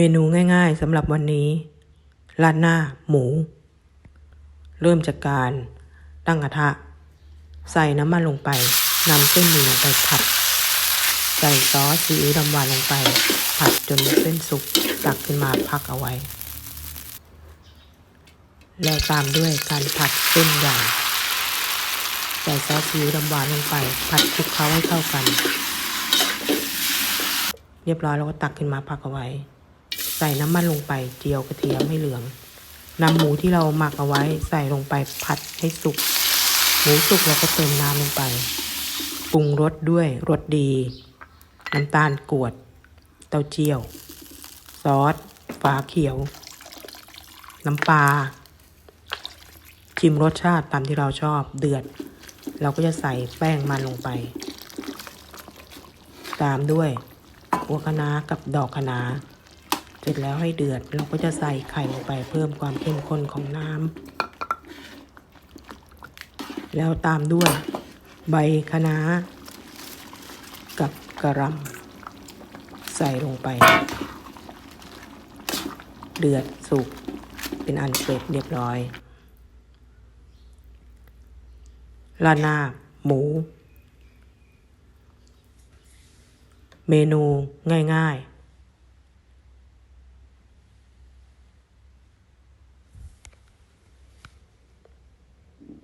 เมนูง่ายๆสำหรับวันนี้ราดหน้าหมู เริ่มจากการตั้งกระทะ ใส่น้ำมันลงไปนำเส้นหมี่ลงไปผัด ใส่ซอสซีอิ๊วดำหวานลงไป ผัดจนเส้นสุกตักขึ้นมาพักเอาไว้ แล้วตามด้วยการผัดเส้นใหญ่ใส่ซอสซีอิ๊วดำหวานลงไป ผัดคลุกเคล้าให้เข้ากัน เรียบร้อยแล้วก็ตักขึ้นมาพักเอาไว้ ใส่น้ำมันลงไปเจียวกระเทียมให้เหลืองนำหมูที่เราหมักเอาไว้ใส่ลงไปผัดให้สุก หมูสุกเราก็เติมน้ำลงไป ปรุงรสด้วยรสดี น้ำตาลกวด เต้าเจี้ยว ซอสฝาเขียว น้ำปลา ชิมรสชาติตามที่เราชอบเดือด เราก็จะใส่แป้งมันลงไป ตามด้วยหัวคะน้ากับดอกคะน้า ร็จแล้วให้เดือด เราก็จะใส่ไข่ลงไปเพิ่มความเข้มข้นของน้ำแล้วตามด้วยใบคะน้ากับกระหลำใส่ลงไป เดือดสุกเป็นอันเสร็จเรียบร้อยราดหน้าหมู เมนูง่ายๆ